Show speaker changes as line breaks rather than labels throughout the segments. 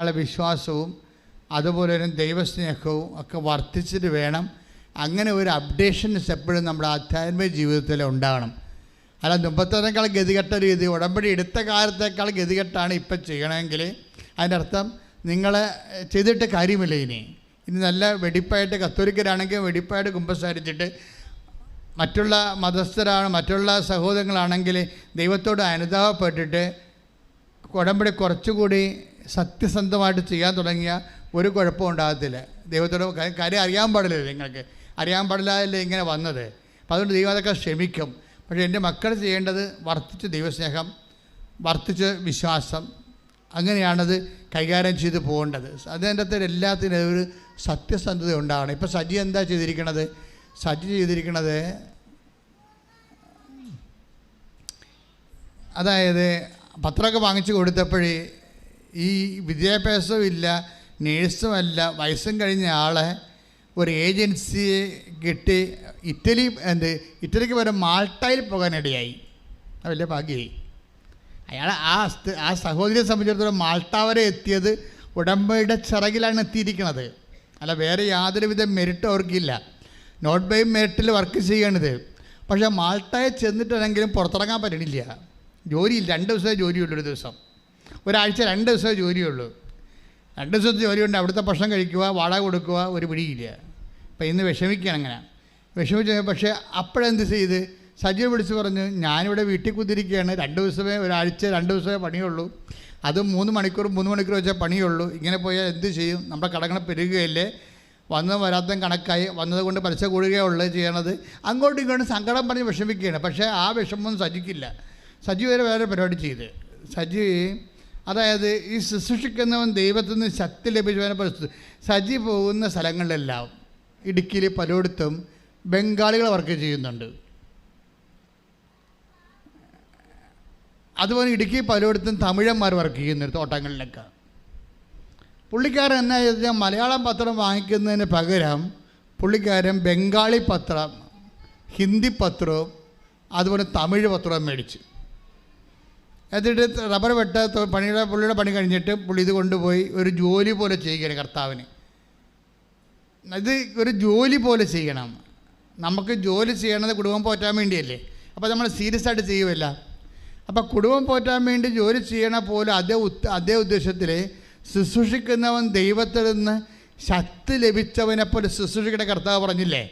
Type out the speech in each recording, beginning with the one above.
അയാളെ വിശ്വാസവും അതുപോലെ തന്നെ ദൈവസ്നേഹവും ഒക്കെ വർദ്ധിച്ചിട്ട് വേണം. അങ്ങനെ ഒരു അപ്ഡേഷൻസ് എപ്പോഴും നമ്മുടെ ആധ്യാത്മിക ജീവിതത്തിൽ ഉണ്ടാകണം. അല്ല മുമ്പത്തേക്കാൾ ഗതികെട്ട രീതി ഉടമ്പടി എടുത്ത കാലത്തേക്കാൾ ഗതികെട്ടാണ് ഇപ്പം ചെയ്യണമെങ്കിൽ. അതിന്റെ അർത്ഥം നിങ്ങൾ ചെയ്തിട്ട് കാര്യമില്ല ഇനി. ഇനി നല്ല വെടിപ്പായിട്ട് കത്തോലിക്കരാണെങ്കിൽ വെടിപ്പായിട്ട് കുമ്പസാരിച്ചിട്ട് മറ്റുള്ള മതസ്ഥരാണ് മറ്റുള്ള സഹോദരങ്ങളാണെങ്കിൽ ദൈവത്തോട് അനുതാപപ്പെട്ടിട്ട് ഉടമ്പടി കുറച്ചുകൂടി സത്യസന്ധമായിട്ട് ചെയ്യാൻ തുടങ്ങിയ ഒരു കുഴപ്പവും ഉണ്ടാകത്തില്ല. ദൈവത്തോട് കാര്യം അറിയാൻ പാടില്ല നിങ്ങൾക്ക്. അറിയാൻ പാടില്ലാതല്ലേ ഇങ്ങനെ വന്നത്. അപ്പം അതുകൊണ്ട് ദൈവം അതൊക്കെ ക്ഷമിക്കും. പക്ഷേ എന്റെ മക്കൾ ചെയ്യേണ്ടത് വർദ്ധിച്ച് ദൈവസ്നേഹം വർദ്ധിച്ച് വിശ്വാസം. അങ്ങനെയാണത് കൈകാര്യം ചെയ്ത് പോകേണ്ടത്. അതിന്റെ അകത്ത് എല്ലാത്തിനും ഒരു സത്യസന്ധത ഉണ്ടാകണം. ഇപ്പോൾ സജി എന്താ ചെയ്തിരിക്കണത്? സജി ചെയ്തിരിക്കണത് അതായത് പത്രമൊക്കെ വാങ്ങിച്ചു കൊടുത്തപ്പോഴേ ഈ വിദ്യാഭ്യാസവും ഇല്ല നേഴ്സുമല്ല വയസ്സും കഴിഞ്ഞ ആളെ ഒരു ഏജൻസിയെ കിട്ടി ഇറ്റലി എന്ത് ഇറ്റലിക്ക് വരെ മാൾട്ടയിൽ പോകാനിടയായി. അത് വലിയ ഭാഗ്യമായി. അയാൾ ആ ആ സഹോദരിയെ സംബന്ധിച്ചിടത്തോളം മാൾട്ട വരെ എത്തിയത് ഉടമ്പയുടെ ചിറകിലാണ് എത്തിയിരിക്കുന്നത്. അല്ല വേറെ യാതൊരുവിധ മെരിറ്റും അവർക്കില്ല. നോട്ട് ബൈ മെറിറ്റിൽ വർക്ക് ചെയ്യണത്. പക്ഷേ മാൾട്ടയെ ചെന്നിട്ടാണെങ്കിലും പുറത്തിറങ്ങാൻ പറ്റണില്ല. ജോലിയില്ല രണ്ട് ദിവസമേ ജോലിയുള്ളൂ ഒരു ദിവസം. ഒരാഴ്ച രണ്ട് ദിവസമേ ജോലിയുള്ളൂ. രണ്ട് ദിവസത്തെ ജോലിയുണ്ട് അവിടുത്തെ ഭക്ഷണം കഴിക്കുക വാടക കൊടുക്കുക ഒരു പിടിയില്ല. അപ്പം ഇന്ന് വിഷമിക്കുകയാണ് അങ്ങനെ. വിഷമിച്ച് പക്ഷേ അപ്പോഴെന്ത് ചെയ്ത്? സജീവ് വിളിച്ച് പറഞ്ഞു ഞാനിവിടെ വീട്ടിൽ കുതിരിക്കുകയാണ് രണ്ട് ദിവസമേ ഒരാഴ്ച രണ്ട് ദിവസമേ പണിയുള്ളൂ. അതും മൂന്ന് മണിക്കൂർ മൂന്ന് മണിക്കൂർ വെച്ചാൽ പണിയുള്ളൂ. ഇങ്ങനെ പോയാൽ എന്ത് ചെയ്യും? നമ്മുടെ കടങ്ങൾ പെരുകുകയല്ലേ? വന്ന് വരാത്തതും കണക്കായി. വന്നത് കൊണ്ട് പലിശ കൂടുകയുള്ളൂ ചെയ്യണത്. അങ്ങോട്ടും ഇങ്ങോട്ടും സങ്കടം പറഞ്ഞ് വിഷമിക്കുകയാണ്. പക്ഷേ ആ വിഷമമൊന്നും സജിക്കില്ല. സജി വരെ വേറെ പരിപാടി ചെയ്ത്. സജി അതായത് ഈ ശുശ്രൂഷിക്കുന്നവൻ ദൈവത്തിൽ നിന്ന് ശക്തി ലഭിച്ചവനെ പരിസ്ഥിതി സജി പോകുന്ന സ്ഥലങ്ങളിലെല്ലാം ഇടുക്കിയിൽ പലയിടത്തും ബംഗാളികൾ വർക്ക് ചെയ്യുന്നുണ്ട്. അതുപോലെ ഇടുക്കി പലയിടത്തും തമിഴന്മാർ വർക്ക് ചെയ്യുന്നുണ്ട് തോട്ടങ്ങളിലൊക്കെ. പുള്ളിക്കാരൻ എന്നാ ചോദിച്ചാൽ മലയാളം പത്രം വാങ്ങിക്കുന്നതിന് പകരം പുള്ളിക്കാരൻ ബംഗാളി പത്രം ഹിന്ദി പത്രവും അതുപോലെ തമിഴ് പത്രവും മേടിച്ചു. എന്നിട്ട് റബ്ബർ വെട്ട പണിയുടെ പുള്ളിയുടെ പണി കഴിഞ്ഞിട്ട് പുള്ളി ഇത് കൊണ്ടുപോയി ഒരു ജോലി പോലെ ചെയ്യുകയാണ് കർത്താവിന്. ഇത് ഒരു ജോലി പോലെ ചെയ്യണം. നമുക്ക് ജോലി ചെയ്യണത് കുടുംബം പോറ്റാൻ വേണ്ടിയല്ലേ? അപ്പോൾ നമ്മൾ സീരിയസ് ആയിട്ട് ചെയ്യുമല്ല അപ്പോൾ കുടുംബം പോറ്റാൻ വേണ്ടി ജോലി ചെയ്യണ പോലെ അതേ അതേ ഉദ്ദേശത്തിൽ ശുശ്രൂഷിക്കുന്നവൻ ദൈവത്തിൽ നിന്ന് ശക്തി ലഭിച്ചവനെ പോലെ ശുശ്രൂഷിക്കേണ്ട കർത്താവ് പറഞ്ഞില്ലേ?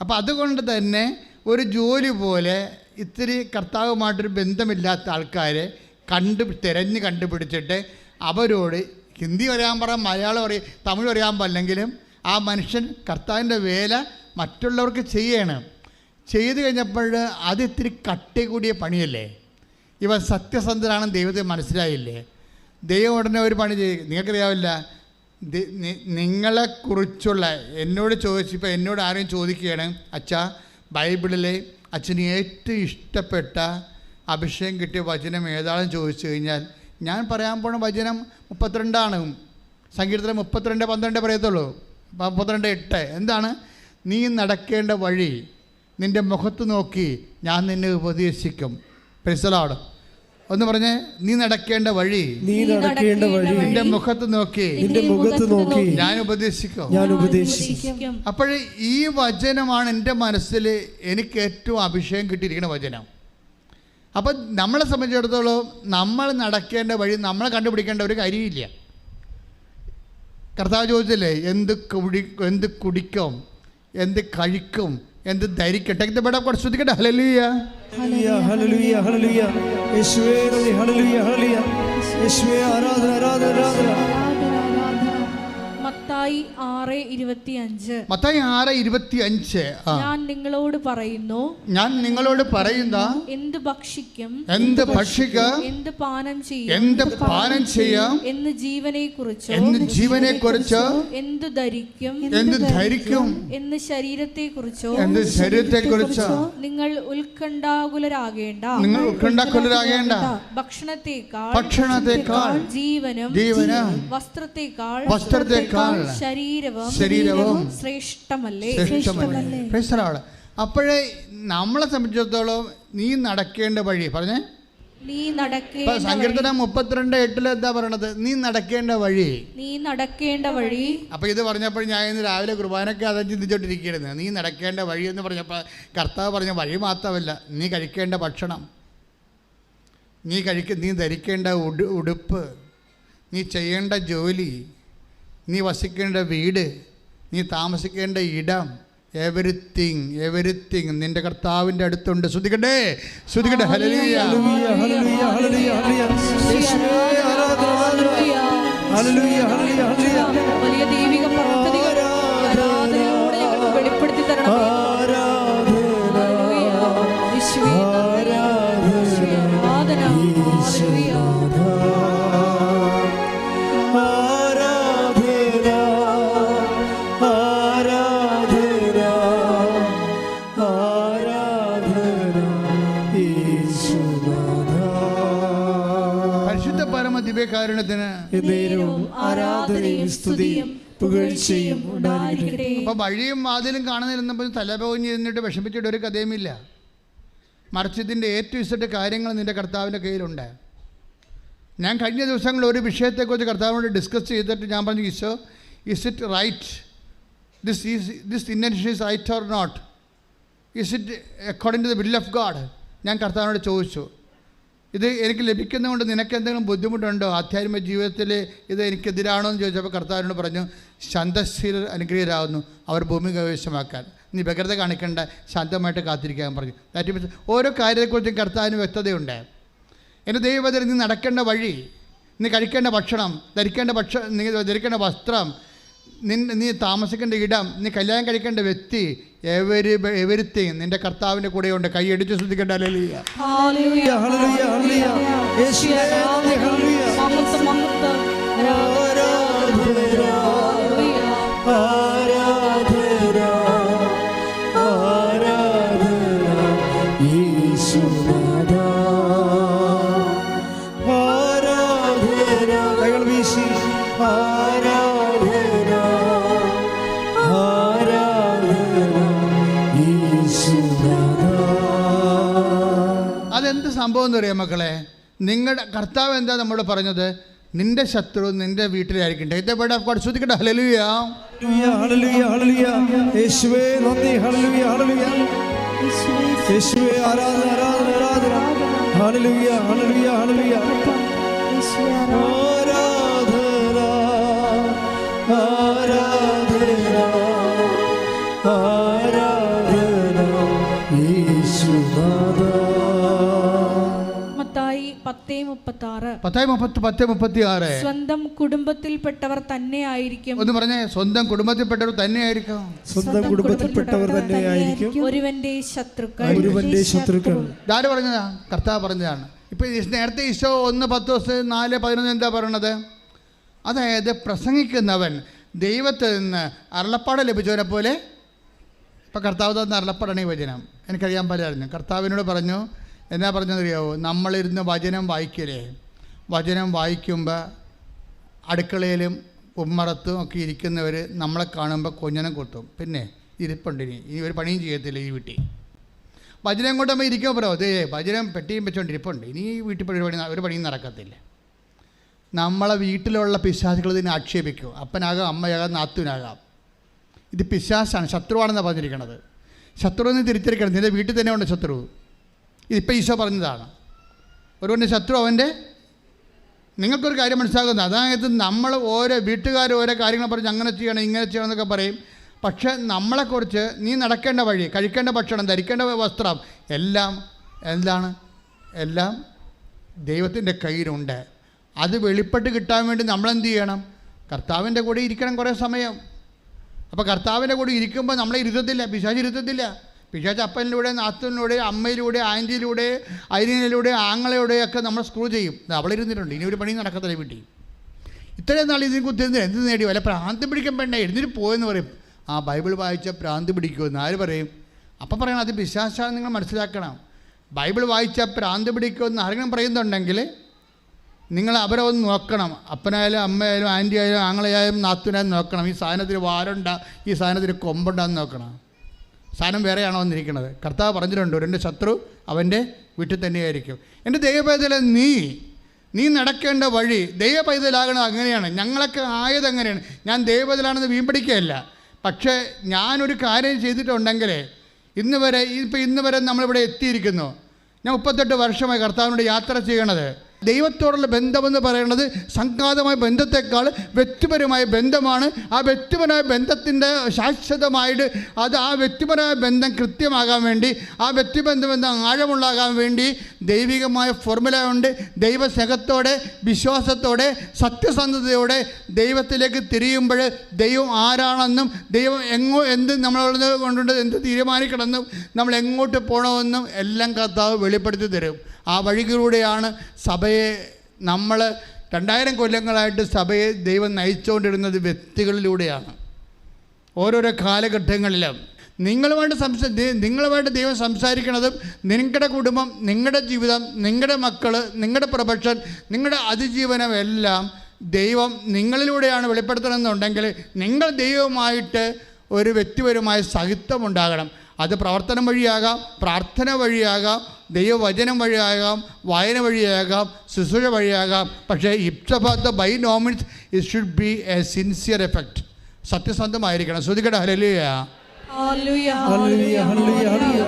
അപ്പോൾ അതുകൊണ്ട് തന്നെ ഒരു ജോലി പോലെ ഇത്തിരി കർത്താവുമായിട്ടൊരു ബന്ധമില്ലാത്ത ആൾക്കാരെ കണ്ടു തിരഞ്ഞ് കണ്ടുപിടിച്ചിട്ട് അവരോട് ഹിന്ദി അറിയാൻ പറയാം മലയാളം അറിയാം തമിഴ് അറിയാൻ പറ്റില്ലെങ്കിലും ആ മനുഷ്യൻ കർത്താവിന്റെ വേല മറ്റുള്ളവർക്ക് ചെയ്യണം. ചെയ്തു കഴിഞ്ഞപ്പോൾ അത് ഇത്തിരി കട്ടി കൂടിയ പണിയല്ലേ? ഇവൻ സത്യസന്ധനാണെന്ന് ദൈവത്തെ മനസ്സിലായില്ലേ? ദൈവം ഉടനെ ഒരു പണി ചെയ്യും. നിങ്ങൾക്കറിയാവില്ല നിങ്ങളെക്കുറിച്ചുള്ള എന്നോട് ചോദിച്ചപ്പോൾ എന്നോട് ആരെയും ചോദിക്കുകയാണ് അച്ഛാ ബൈബിളിലെ അച്ഛന് ഏറ്റവും ഇഷ്ടപ്പെട്ട അഭിഷേകം കിട്ടിയ വചനം ഏതാണെന്ന് ചോദിച്ചു കഴിഞ്ഞാൽ ഞാൻ പറയാൻ പോണ വചനം മുപ്പത്തിരണ്ടാണ്. സംഗീതത്തിൽ മുപ്പത്തിരണ്ട് പന്ത്രണ്ട് പറയത്തുള്ളൂ. മുപ്പത്തിരണ്ട് എട്ട്. എന്താണ്? നീ നടക്കേണ്ട വഴി നിന്റെ മുഖത്ത് നോക്കി ഞാൻ നിന്നെ ഉപദേശിക്കും. പെരിസലാട് ഒന്ന് പറഞ്ഞേ നീ നടക്കേണ്ട വഴി
നീ നടക്കേണ്ട വഴി
നിന്റെ മുഖത്ത് നോക്കി
നിന്റെ മുഖത്ത് നോക്കി
ഞാൻ ഉപദേശിക്കും.
ഞാൻ ഉപദേശിക്കും.
അപ്പോഴേ
അപ്പോൾ ഈ വചനമാണ് എന്റെ മനസ്സിൽ എനിക്ക് ഏറ്റവും അഭിഷേകം കിട്ടിയിരിക്കുന്ന വചനം. അപ്പം നമ്മളെ സംബന്ധിച്ചിടത്തോളം നമ്മൾ നടക്കേണ്ട വഴി നമ്മളെ കണ്ടുപിടിക്കേണ്ട ഒരു കാര്യമില്ല. കർത്താവ് ചോദിച്ചില്ലേ എന്ത് കുടി എന്ത് കുടിക്കും എന്ത് കഴിക്കും എന്ത് ധരിക്കും ടെക്ത് ബേടാ കുറച്ച് ശ്രദ്ധിക്കട്ടെ ഹലലിയ
ഹല്ലേലൂയ, ഹല്ലേലൂയ, ഹല്ലേലൂയ. യേശുവേ നന്ദി, ഹല്ലേലൂയ, ഹല്ലേലൂയ. യേശുവേ
മത്തായി ആറ് ഇരുപത്തി അഞ്ച്
മത്തായി ആറ് ഇരുപത്തി അഞ്ച്
ഞാൻ നിങ്ങളോട് പറയുന്നു
ഞാൻ നിങ്ങളോട് പറയുന്ന
എന്ത് ഭക്ഷിക്കും
എന്ത് ഭക്ഷിക്ക
എന്ത് പാനം ചെയ്യും
എന്ത് പാനം ചെയ്യാം
എന്ന് ജീവനെ കുറിച്ച്
എന്ന് ജീവനെ കുറിച്ച്
എന്ത് ധരിക്കും
എന്ത് ധരിക്കും
എന്ന് ശരീരത്തെ കുറിച്ചോ
എന്ത് ശരീരത്തെ കുറിച്ചോ
നിങ്ങൾ ഉത്കണ്ഠാകുലരാകേണ്ട
നിങ്ങൾ ഉത്കണ്ഠാകുലരാകേണ്ട
ഭക്ഷണത്തെക്കാൾ
ഭക്ഷണത്തെക്കാൾ
ജീവനം
ജീവനും
വസ്ത്രത്തെക്കാൾ
വസ്ത്രത്തെക്കാൾ
ശരീരവും
ശരീരവും
ശ്രേഷ്ഠമല്ലേ?
ശ്രേഷ്ഠമല്ലേ? അപ്പോഴേ നമ്മളെ സംബന്ധിച്ചിടത്തോളം നീ നടക്കേണ്ട വഴി പറഞ്ഞേ?
നീ നടക്കേണ്ട
സങ്കീർത്തനം മുപ്പത്തിരണ്ട് എട്ടിൽ എന്താ പറയണത്? നീ നടക്കേണ്ട വഴി.
നീ നടക്കേണ്ട വഴി.
അപ്പൊ ഇത് പറഞ്ഞപ്പോൾ ഞാൻ ഇന്ന് രാവിലെ കുർബാനൊക്കെ അത് ചിന്തിച്ചോണ്ടിരിക്കുന്നത് നീ നടക്കേണ്ട വഴി എന്ന് പറഞ്ഞപ്പോൾ കർത്താവ് പറഞ്ഞ വഴി മാത്രമല്ല നീ കഴിക്കേണ്ട ഭക്ഷണം. നീ കഴിക്ക നീ ധരിക്കേണ്ട ഉടുപ്പ്. നീ ചെയ്യേണ്ട ജോലി. നീ വസിക്കേണ്ട വീട് നീ താമസിക്കേണ്ട ഇടം എവരിത്തിങ് എവരിത്തിങ് നിന്റെ കർത്താവിന്റെ അടുത്തുണ്ട്. ശ്രുതിക്കട്ടെ ശ്രുതിക്കട്ടെ ഹലിയ
ഹലിയ ഹല്ലേലൂയ. പുകഴ്ചയും ഉണ്ടായിരിക്കട്ടെ
അപ്പോൾ വഴിയും വാതിലും കാണുന്നില്ലെന്നപ്പോൾ തലപോഞ്ഞിരുന്നിട്ട് വിഷമിച്ചിട്ട് ഒരു കഥയുമില്ല. മറിച്ച് ഇതിന്റെ ഏറ്റവും ടു കാര്യങ്ങൾ നിന്റെ കർത്താവിന്റെ കയ്യിലുണ്ട്. ഞാൻ കഴിഞ്ഞ ദിവസങ്ങളിൽ ഒരു വിഷയത്തെക്കുറിച്ച് കർത്താവിനോട് ഡിസ്കസ് ചെയ്തിട്ട് ഞാൻ പറഞ്ഞു Isho is it right this is this intention is right or not is it according to the will of God ഞാൻ കർത്താവിനോട് ചോദിച്ചു. ഇത് എനിക്ക് ലഭിക്കുന്നതുകൊണ്ട് നിനക്ക് എന്തെങ്കിലും ബുദ്ധിമുട്ടുണ്ടോ? ആധ്യാത്മിക ജീവിതത്തിൽ ഇത് എനിക്കെതിരാണോ? എന്ന് ചോദിച്ചപ്പോൾ കർത്താവിനോട് പറഞ്ഞു ശാന്തശീലർ അനുഗ്രഹരാകുന്നു അവർ ഭൂമി കൈവശമാക്കാൻ നീ വ്യഗ്രത കാണിക്കേണ്ട ശാന്തമായിട്ട് കാത്തിരിക്കാൻ പറഞ്ഞു. ദാറ്റ് മീൻസ് ഓരോ കാര്യത്തെക്കുറിച്ചും കർത്താവിന് വ്യക്തതയുണ്ട്. എന്റെ ദൈവത്തിൽ നീ നടക്കേണ്ട വഴി നീ കഴിക്കേണ്ട ഭക്ഷണം ധരിക്കേണ്ട ഭക്ഷ നീ ധരിക്കേണ്ട വസ്ത്രം നി നീ താമസിക്കേണ്ട ഇടം നീ കല്യാണം കഴിക്കേണ്ട വ്യക്തി എവരി എവരിത്തിങ് നിന്റെ കർത്താവിന്റെ കൂടെയുണ്ട്. കൈയടിച്ച് ശ്രദ്ധിക്കേണ്ട അല്ലല്ല സംഭവം എന്ന് പറയാം മക്കളെ? നിങ്ങളുടെ കർത്താവ് എന്താ നമ്മോട് പറഞ്ഞത്? നിന്റെ ശത്രു നിന്റെ ഇവിടെ ശ്രദ്ധിക്കട്ടെ. ഹലലുയ
ഹല്ലേലൂയ ഹല്ലേലൂയ ഹല്ലേലൂയ. യേശുവേ നന്ദി. ഹല്ലേലൂയ ഹല്ലേലൂയ. യേശുവേ ആരാധന ആരാധന
സ്വന്തം കുടുംബത്തിൽപ്പെട്ടവർ തന്നെ ആയിരിക്കും
ഒന്ന് പറഞ്ഞേ സ്വന്തം കുടുംബത്തിൽപ്പെട്ടവർ തന്നെയായിരിക്കും.
സ്വന്തം കുടുംബത്തിൽപ്പെട്ടവർ തന്നെയായിരിക്കും.
ഒരുവന്റെ ശത്രുക്കൾ.
ഒരുവന്റെ ശത്രുക്കൾ.
ഇതാര് പറഞ്ഞതാ? കർത്താവ് പറഞ്ഞതാണ്. ഇപ്പൊ നേരത്തെ ഈശോ ഒന്ന് പത്ത് ദിവസം നാല് പതിനൊന്ന് എന്താ പറയണത്? അതായത് പ്രസംഗിക്കുന്നവൻ ദൈവത്തിൽ നിന്ന് അരുളപ്പാട് ലഭിച്ചവനെ പോലെ ഇപ്പം കർത്താവ് തന്ന അരുളപ്പാടാണ് ഈ വചനം. എനിക്കറിയാൻ പലറിഞ്ഞു കർത്താവിനോട് പറഞ്ഞു എന്നാ പറഞ്ഞതറിയാവോ നമ്മളിരുന്ന് വചനം വായിക്കലേ. വചനം വായിക്കുമ്പോൾ അടുക്കളയിലും ഉമ്മറത്തും ഒക്കെ ഇരിക്കുന്നവർ നമ്മളെ കാണുമ്പോൾ കൊഞ്ഞനം കൊത്തും. പിന്നെ ഇരിപ്പുണ്ട് ഇനി. ഒരു പണിയും ചെയ്യത്തില്ല ഈ വീട്ടിൽ. വചനം കൊണ്ട് നമ്മൾ ഇരിക്കുമ്പോൾ പറയോ അതേ വചനം പെട്ടിയും വെച്ചുകൊണ്ട് ഇരിപ്പുണ്ട്. ഇനി ഈ വീട്ടിൽ പരിപാടി ഒരു പണിയും നടക്കത്തില്ല. നമ്മളെ വീട്ടിലുള്ള പിശാചുകൾ ഇതിനെ ആക്ഷേപിക്കും. അപ്പനാകാം അമ്മയാകാം നാത്തുവിനാകാം ഇത് പിശാസാണ് ശത്രുവാണെന്നാണ് പറഞ്ഞിരിക്കുന്നത് ശത്രുവെന്ന് തിരിച്ചിരിക്കണം നിന്റെ വീട്ടിൽ തന്നെ ഉണ്ട് ശത്രു. ഇതിപ്പോൾ ഈശോ പറഞ്ഞതാണ്. ഒരുവന്റെ ശത്രു അവന്റെ നിങ്ങൾക്കൊരു കാര്യം മനസ്സിലാകുന്നത്? അതായത് നമ്മൾ ഓരോ വീട്ടുകാർ ഓരോ കാര്യങ്ങൾ പറഞ്ഞ് അങ്ങനെ ചെയ്യണം ഇങ്ങനെ ചെയ്യണം എന്നൊക്കെ പറയും. പക്ഷേ നമ്മളെക്കുറിച്ച് നീ നടക്കേണ്ട വഴി കഴിക്കേണ്ട ഭക്ഷണം ധരിക്കേണ്ട വസ്ത്രം എല്ലാം എന്താണ്? എല്ലാം ദൈവത്തിന്റെ കയ്യിലുണ്ട്. അത് വെളിപ്പെട്ട് കിട്ടാൻ വേണ്ടി നമ്മളെന്ത് ചെയ്യണം? കർത്താവിന്റെ കൂടെ ഇരിക്കണം കുറേ സമയം. അപ്പോൾ കർത്താവിന്റെ കൂടെ ഇരിക്കുമ്പോൾ നമ്മളെ ഇരുത്തത്തില്ല പിശാജ് ഇരുത്തത്തില്ല. പിശാച് അപ്പനിലൂടെ നാത്തനിലൂടെ അമ്മയിലൂടെ ആന്റിയിലൂടെ അരിനിലൂടെ ആങ്ങളയുടെ ഒക്കെ നമ്മൾ സ്ക്രൂ ചെയ്യും അവളിരുന്നിട്ടുണ്ട്. ഇനി ഒരു പണി നടക്കത്തില്ല വീട്ടിൽ. ഇത്രയും നാൾ ഇതിനെ കുത്തിരുന്ന് എന്ത് നേടി? വല്ല പ്രാന്തി പിടിക്കാൻ വേണ്ട എഴുന്നേറ്റ് പോയെന്ന് പറയും. ആ ബൈബിൾ വായിച്ച ഭ്രാന്തി പിടിക്കുമെന്ന് ആര് പറയും? അപ്പം പറയണം അത് വിശ്വാസമാണ് നിങ്ങൾ മനസ്സിലാക്കണം. ബൈബിൾ വായിച്ച പ്രാന്ത് പിടിക്കുമെന്ന് ആരെങ്കിലും പറയുന്നുണ്ടെങ്കിൽ നിങ്ങൾ അവരെ ഒന്ന് നോക്കണം. അപ്പനായാലും അമ്മയായാലും ആന്റി ആയാലും ആങ്ങളെയായാലും നോക്കണം. ഈ സാധനത്തിന് വാരുണ്ട ഈ സാധനത്തിന് കൊമ്പുണ്ടാന്ന് നോക്കണം. സ്ഥാനം വേറെയാണോ വന്നിരിക്കുന്നത്? കർത്താവ് പറഞ്ഞിട്ടുണ്ട് എന്റെ ശത്രു അവന്റെ വീട്ടിൽ തന്നെയായിരിക്കും. എന്റെ ദൈവപൈതല നീ നീ നടക്കേണ്ട വഴി ദൈവപൈതലാകണം അങ്ങനെയാണ്. ഞങ്ങളൊക്കെ ആയത് അങ്ങനെയാണ്. ഞാൻ ദൈവപൈതലാണെന്ന് വീമ്പടിക്കുകയല്ല പക്ഷേ ഞാനൊരു കാര്യം ചെയ്തിട്ടുണ്ടെങ്കിലേ ഇന്ന് വരെ ഇപ്പം ഇന്ന് വരെ നമ്മളിവിടെ എത്തിയിരിക്കുന്നു. ഞാൻ മുപ്പത്തെട്ട് വർഷമായി കർത്താവിനോട് യാത്ര ചെയ്യണത്. ദൈവത്തോടുള്ള ബന്ധമെന്ന് പറയുന്നത് സംഘാതമായ ബന്ധത്തെക്കാൾ വ്യക്തിപരമായ ബന്ധമാണ്. ആ വ്യക്തിപരമായ ബന്ധത്തിന്റെ ശാശ്വതമായിട്ട് അത് ആ വ്യക്തിപരമായ ബന്ധം കൃത്യമാകാൻ വേണ്ടി ആ വ്യക്തിബന്ധം ബന്ധം ആഴമുള്ളാകാൻ വേണ്ടി ദൈവികമായ ഫോർമുല ഉണ്ട്. ദൈവസ്നേഹത്തോടെ വിശ്വാസത്തോടെ സത്യസന്ധതയോടെ ദൈവത്തിലേക്ക് തിരിയുമ്പോൾ ദൈവം ആരാണെന്നും ദൈവം എങ്ങോ എന്ത് നമ്മളോട് കൊണ്ടുണ്ട് എന്ത് തീരുമാനിക്കണമെന്നും നമ്മൾ എങ്ങോട്ട് പോകണമെന്നും എല്ലാം കർത്താവ് വെളിപ്പെടുത്തി തരും. ആ വഴികളിലൂടെയാണ് സഭയെ നമ്മൾ രണ്ടായിരം കൊല്ലങ്ങളായിട്ട് സഭയെ ദൈവം നയിച്ചുകൊണ്ടിരുന്നത് വ്യക്തികളിലൂടെയാണ്. ഓരോരോ കാലഘട്ടങ്ങളിലും നിങ്ങളുമായിട്ട് സംസാ നിങ്ങളുമായിട്ട് ദൈവം സംസാരിക്കുന്നതും നിങ്ങളുടെ കുടുംബം നിങ്ങളുടെ ജീവിതം നിങ്ങളുടെ മക്കൾ നിങ്ങളുടെ പ്രൊഫഷൻ നിങ്ങളുടെ അതിജീവനം എല്ലാം ദൈവം നിങ്ങളിലൂടെയാണ് വെളിപ്പെടുത്തണമെന്നുണ്ടെങ്കിൽ നിങ്ങൾ ദൈവവുമായിട്ട് ഒരു വ്യക്തിപരമായ സഹിത്വം ഉണ്ടാകണം. അത് പ്രവർത്തനം വഴിയാകാം പ്രാർത്ഥന വഴിയാകാം ദൈവവചനം വഴിയാകാം വായന വഴിയാകാം ശുശ്രൂഷ വഴിയാകാം. പക്ഷേ ഇപ്സഫാത്ത് by നോമിൻസ് it should be a sincere effect സത്യസന്ധമായിരിക്കണം. ശ്രുതികട ഹലലിയ
ഹല്ലേലൂയ
ഹല്ലേലൂയ ഹല്ലേലൂയ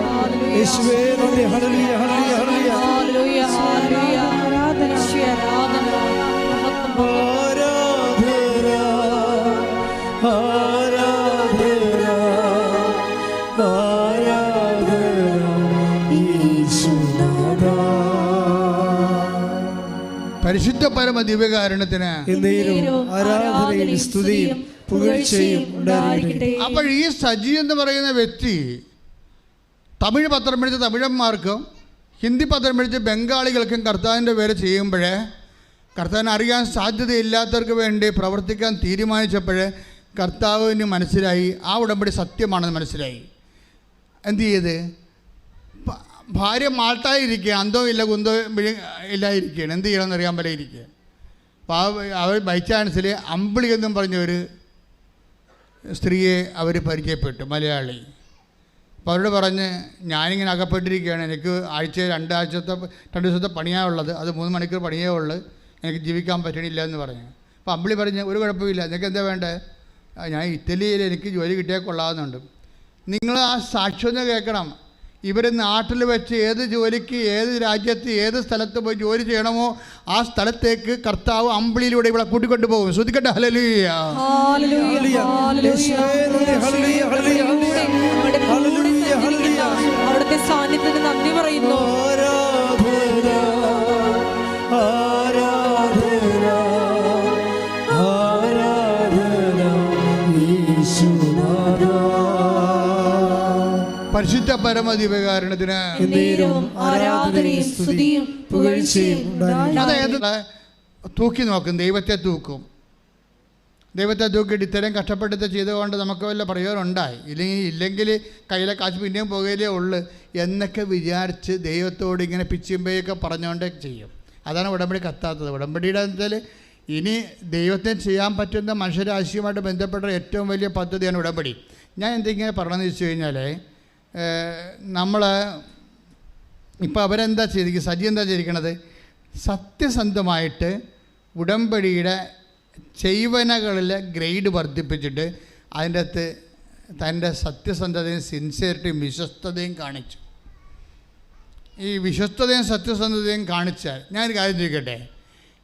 ഹല്ലേലൂയ ഹല്ലേലൂയ ഹല്ലേലൂയ ഹല്ലേലൂയ
ഹല്ലേലൂയ ആരാധന ആരാധന
പരിശുദ്ധ പരമ ദിവ്യകാരണത്തിന്
ആരാധനയും സ്തുതിയും പുകഴ്ചയും ഉണ്ടായിരിക്കട്ടെ.
അപ്പോൾ ഈ സജി എന്ന് പറയുന്ന വ്യക്തി തമിഴ് പത്രം പിടിച്ച തമിഴന്മാർക്കും ഹിന്ദി പത്രം പിടിച്ച ബംഗാളികൾക്കും കർത്താവിന്റെ പേര് ചെയ്യുമ്പോഴേ കർത്താവിന് അറിയാൻ സാധ്യതയില്ലാത്തവർക്ക് വേണ്ടി പ്രവർത്തിക്കാൻ തീരുമാനിച്ചപ്പോഴേ കർത്താവിന് മനസ്സിലായി. ആ ഉടമ്പടി സത്യമാണെന്ന് മനസ്സിലായി. എന്തു ചെയ്ത്? ഭാര്യ മാൾട്ടായിരിക്കുക അന്തോ ഇല്ല കുന്തോ വിഴി ഇല്ലായിരിക്കുകയാണ്. എന്ത് ചെയ്യണമെന്ന് അറിയാൻ പോലെ ഇരിക്കുക അപ്പോൾ ആ അവർ ബൈ ചാൻസിൽ അമ്പിളി എന്നും പറഞ്ഞൊരു സ്ത്രീയെ അവർ പരിചയപ്പെട്ടു മലയാളി. അപ്പോൾ അവരോട് പറഞ്ഞ് ഞാനിങ്ങനെ അകപ്പെട്ടിരിക്കുകയാണ്. എനിക്ക് ആഴ്ച രണ്ടാഴ്ചത്തെ രണ്ട് ദിവസത്തെ പണിയാണുള്ളത് അത് മൂന്ന് മണിക്കൂർ പണിയേ ഉള്ളൂ. എനിക്ക് ജീവിക്കാൻ പറ്റണില്ല എന്ന് പറഞ്ഞു. അപ്പോൾ അമ്പിളി പറഞ്ഞ് ഒരു കുഴപ്പമില്ല നിങ്ങൾക്ക് എന്താ വേണ്ടേ? ഞാൻ ഇറ്റലിയിൽ എനിക്ക് ജോലി കിട്ടിയാൽ കൊള്ളാമെന്നുണ്ട് നിങ്ങൾ ആ സാക്ഷ്യം കേൾക്കണം. ഇവർ നാട്ടിൽ വെച്ച് ഏത് ജോലിക്ക് ഏത് രാജ്യത്ത് ഏത് സ്ഥലത്ത് പോയി ജോലി ചെയ്യണമോ ആ സ്ഥലത്തേക്ക് കർത്താവ് അമ്പിളിയിലൂടെ ഇവിടെ കൂട്ടിക്കൊണ്ടു പോകും. ശ്രദ്ധിക്കട്ടെ? ഹലലിയ
അവിടുത്തെ സാന്നിധ്യത്തിന് നന്ദി പറയുന്നു.
പരിശുദ്ധ പരമദിവകാരണത്തിന്
ഉപകാരണത്തിന് ആരാധനയും സ്തുതിയും പുകഴ്ചയും
അതായത് തൂക്കി നോക്കും ദൈവത്തെ തൂക്കും. ദൈവത്തെ തൂക്കിയിട്ട് ഇത്തരം കഷ്ടപ്പെട്ടത് ചെയ്തുകൊണ്ട് നമുക്ക് വല്ല പ്രയോജനം ഉണ്ടായി ഇല്ലെങ്കിൽ ഇല്ലെങ്കിൽ കയ്യിലെ കാശ് പിന്നെയും പോകലേ ഉള്ളു എന്നൊക്കെ വിചാരിച്ച് ദൈവത്തോട് ഇങ്ങനെ പിച്ചിമ്പയൊക്കെ പറഞ്ഞുകൊണ്ട് ചെയ്യും. അതാണ് ഉടമ്പടി കത്താത്തത്. ഉടമ്പടിയുടെ വെച്ചാൽ ഇനി ദൈവത്തിന് ചെയ്യാൻ പറ്റുന്ന മനുഷ്യരാശിയുമായിട്ട് ബന്ധപ്പെട്ട ഏറ്റവും വലിയ പദ്ധതിയാണ് ഉടമ്പടി. ഞാൻ എന്തെങ്കിലും പറഞ്ഞതെന്ന് വെച്ച് കഴിഞ്ഞാൽ നമ്മൾ ഇപ്പോൾ അവരെന്താ ചെയ്തിരിക്കുന്നത് സജി എന്താ ചെയ്തിരിക്കണത്? സത്യസന്ധമായിട്ട് ഉടമ്പടിയുടെ ചെയ്വനകളിലെ ഗ്രേഡ് വർദ്ധിപ്പിച്ചിട്ട് അതിന്റെ അകത്ത് തന്റെ സത്യസന്ധതയും സിൻസിയറിറ്റിയും വിശ്വസ്തതയും കാണിച്ചു. ഈ വിശ്വസ്തതയും സത്യസന്ധതയും കാണിച്ചാൽ ഞാനൊരു കാര്യം ചോദിക്കട്ടെ?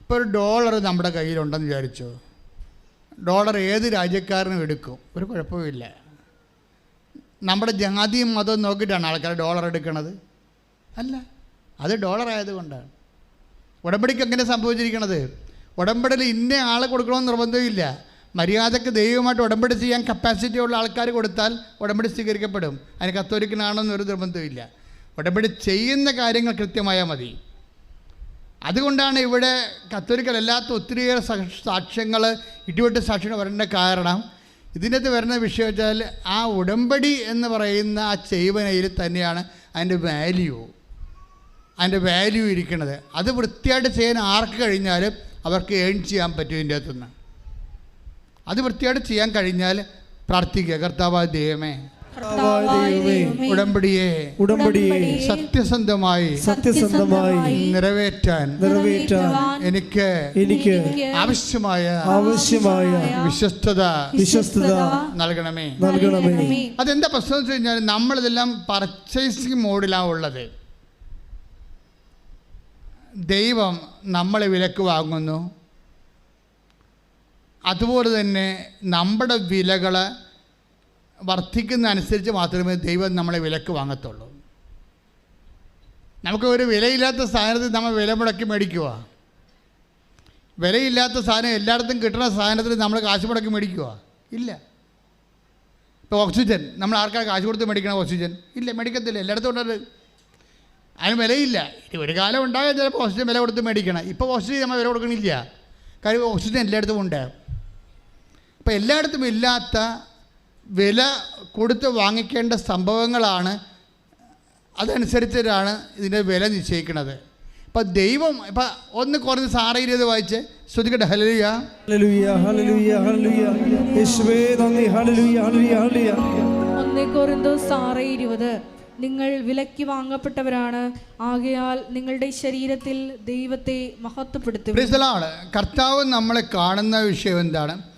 ഇപ്പോൾ ഒരു ഡോളർ നമ്മുടെ കയ്യിലുണ്ടെന്ന് വിചാരിച്ചു? ഡോളർ ഏത് രാജ്യക്കാരനും എടുക്കും. ഒരു കുഴപ്പമില്ല നമ്മുടെ ജാതിയും മതവും നോക്കിയിട്ടാണ് ആൾക്കാർ ഡോളർ എടുക്കണത്. അല്ല അത് ഡോളർ ആയതുകൊണ്ടാണ്. ഉടമ്പടിക്ക് എങ്ങനെ സംഭവിച്ചിരിക്കണത്? ഉടമ്പടിയിൽ ഇന്ന ആളെ കൊടുക്കണമെന്ന് നിർബന്ധമില്ല. മര്യാദയ്ക്ക് ദൈവമായിട്ട് ഉടമ്പടി ചെയ്യാൻ കപ്പാസിറ്റി ഉള്ള ആൾക്കാർ കൊടുത്താൽ ഉടമ്പടി സ്വീകരിക്കപ്പെടും. അതിന് കത്തോലിക്കനാണെന്നൊരു നിർബന്ധമില്ല ഉടമ്പടി ചെയ്യുന്ന കാര്യങ്ങൾ കൃത്യമായാൽ മതി. അതുകൊണ്ടാണ് ഇവിടെ കത്തോലിക്കലല്ലാത്ത ഒത്തിരിയേറെ സാക്ഷ- സാക്ഷ്യങ്ങൾ ഇടിവെട്ട് സാക്ഷ്യങ്ങൾ വരേണ്ട കാരണം ഇതിനകത്ത് വരുന്ന വിഷയം വെച്ചാൽ ആ ഉടമ്പടി എന്ന് പറയുന്ന ആ ചെയ്വനയിൽ തന്നെയാണ് അതിന്റെ വാല്യൂ അതിന്റെ വാല്യൂ ഇരിക്കുന്നത്. അത് വൃത്തിയായിട്ട് ചെയ്യാൻ ആർക്ക് കഴിഞ്ഞാലും അവർക്ക് ഏൺ ചെയ്യാൻ പറ്റും ഇതിന്റെ അകത്തുനിന്ന്. അത് വൃത്തിയായിട്ട് ചെയ്യാൻ കഴിഞ്ഞാൽ പ്രാർത്ഥിക്കുക കർത്താവ് ദൈവമേ ഉടമ്പടിയെ
ഉടമ്പടിയെ
സത്യസന്ധമായി
സത്യസന്ധമായി
നിറവേറ്റാൻ
നിറവേറ്റാൻ
എനിക്ക്
എനിക്ക്
ആവശ്യമായ
ആവശ്യമായ
വിശ്വസ്തത
വിശ്വസ്തത
നൽകണമേ.
നൽകണമേ.
അതെന്താ പ്രശ്നം എന്ന് വെച്ച് കഴിഞ്ഞാൽ നമ്മളിതെല്ലാം പർച്ചേസിംഗ് മോഡിലാണ് ഉള്ളത്. ദൈവം നമ്മളെ വിലക്ക് വാങ്ങുന്നു. അതുപോലെ തന്നെ നമ്മുടെ വിലകൾ വർദ്ധിക്കുന്ന അനുസരിച്ച് മാത്രമേ ദൈവം നമ്മളെ വിലക്ക് വാങ്ങത്തുള്ളൂ. നമുക്ക് ഒരു വിലയില്ലാത്ത സാധനത്തിൽ നമ്മൾ വില മുടക്കി മേടിക്കുക വിലയില്ലാത്ത സാധനം എല്ലായിടത്തും കിട്ടുന്ന സാധനത്തിൽ നമ്മൾ കാശ് മുടക്കി മേടിക്കുക ഇല്ല. ഇപ്പോൾ ഓക്സിജൻ നമ്മൾ ആർക്കാണ് കാശ് കൊടുത്ത് മേടിക്കണം ഓക്സിജൻ ഇല്ല മേടിക്കത്തില്ല. എല്ലായിടത്തും ഉണ്ടത് അതിന് വിലയില്ല. ഇനി ഒരു കാലം ഉണ്ടായാൽ ചിലപ്പോൾ ഓക്സിജൻ വില കൊടുത്ത് മേടിക്കണം. ഇപ്പോൾ ഓക്സിജൻ നമ്മൾ വില കൊടുക്കണില്ല. കാര്യം ഓക്സിജൻ എല്ലായിടത്തും ഉണ്ട്. അപ്പോൾ എല്ലായിടത്തും ഇല്ലാത്ത വില കൊടുത്ത് വാങ്ങിക്കേണ്ട സംഭവങ്ങളാണ്. അതനുസരിച്ചിട്ടാണ് ഇതിന്റെ വില നിശ്ചയിക്കുന്നത്. ഇപ്പം ദൈവം ഇപ്പം ഒന്ന് കുറഞ്ഞ് സാറ ഇരുപത് വായിച്ച്. ശ്രദ്ധിക്കട്ടെ ഹലലുയ
ഹല്ലേലൂയ ഹല്ലേലൂയ ഹല്ലേലൂയ. യേശുവേ നന്ദി.
ഒന്നേ ഇരുപത്. നിങ്ങൾ വിലക്ക് വാങ്ങപ്പെട്ടവരാണ്. ആകയാൽ നിങ്ങളുടെ ശരീരത്തിൽ ദൈവത്തെ മഹത്വപ്പെടുത്തും
കർത്താവ് നമ്മളെ കാണുന്ന വിഷയം എന്താണ്?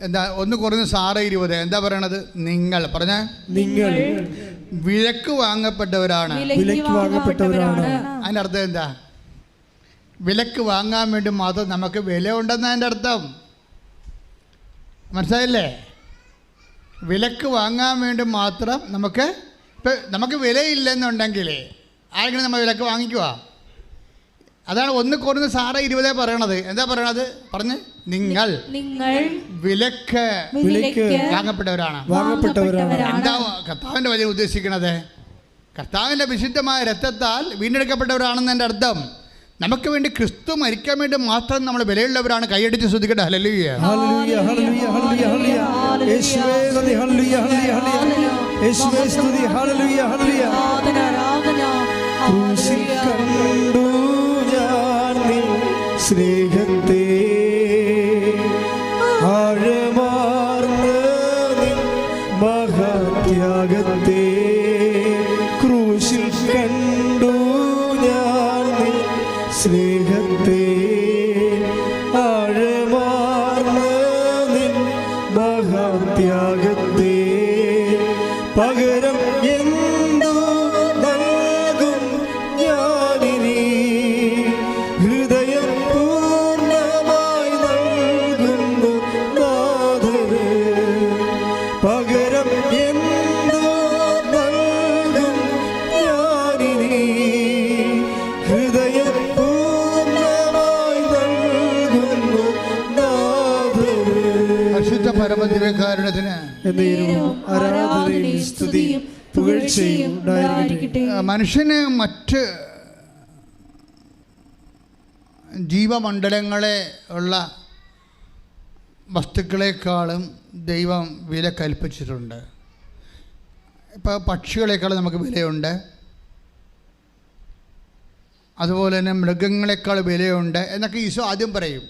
എന്താ ഒന്ന് കുറഞ്ഞ സാറ ഇരുപത്. എന്താ പറയണത്? നിങ്ങൾ. പറഞ്ഞ.
നിങ്ങൾ.
വിലക്ക് വാങ്ങപ്പെട്ടവരാണ്.
വിലക്ക് വാങ്ങപ്പെട്ടവരാണ്.
അതിന്റെ അർത്ഥം എന്താ? വിലക്ക് വാങ്ങാൻ വേണ്ടി മാത്രം നമുക്ക് വില ഉണ്ടെന്ന് അതിന്റെ അർത്ഥം. മനസ്സിലായില്ലേ? വിലക്ക് വാങ്ങാൻ വേണ്ടി മാത്രം നമുക്ക് ഇപ്പം നമുക്ക് വിലയില്ലെന്നുണ്ടെങ്കിൽ ആരെങ്കിലും നമ്മൾ വിലക്ക് വാങ്ങിക്കുക അതാണ് ഒന്ന് കുറഞ്ഞ് സാറ ഇരുപതേ പറയണത്. എന്താ പറയണത്? പറഞ്ഞ്. നിങ്ങൾ.
നിങ്ങൾ.
വിലക്ക്. വാങ്ങപ്പെട്ടവരാണ്.
വാങ്ങപ്പെട്ടവരാണ്.
എന്താ കർത്താവിന്റെ വചനം ഉദ്ദേശിക്കണത്? കർത്താവിന്റെ വിശുദ്ധമായ രക്തത്താൽ വീണ്ടെടുക്കപ്പെട്ടവരാണെന്ന് എന്റെ അർത്ഥം. നമുക്ക് വേണ്ടി ക്രിസ്തു മരിക്കാൻ വേണ്ടി മാത്രം നമ്മൾ വിലയുള്ളവരാണ്. കൈയടിച്ച് ശ്രദ്ധിക്കട്ടെ. ഹല്ലേലൂയ
ഹല്ലേലൂയ സ്നേഹത്തെ പകരം എന്തു നൽകും ഞാനിനി ഹൃദയം പൂർണമായി നൽകുന്നു അശുദ്ധ ആരാധനയും സ്തുതിയും പുകഴ്ചയും
മനുഷ്യന് മറ്റ് ജീവമണ്ഡലങ്ങളെ ഉള്ള വസ്തുക്കളെക്കാളും ദൈവം വില കൽപ്പിച്ചിട്ടുണ്ട്. ഇപ്പോൾ പക്ഷികളെക്കാളും നമുക്ക് വിലയുണ്ട്. അതുപോലെ തന്നെ മൃഗങ്ങളെക്കാൾ വിലയുണ്ട് എന്നൊക്കെ ഈശോ ആദ്യം പറയും.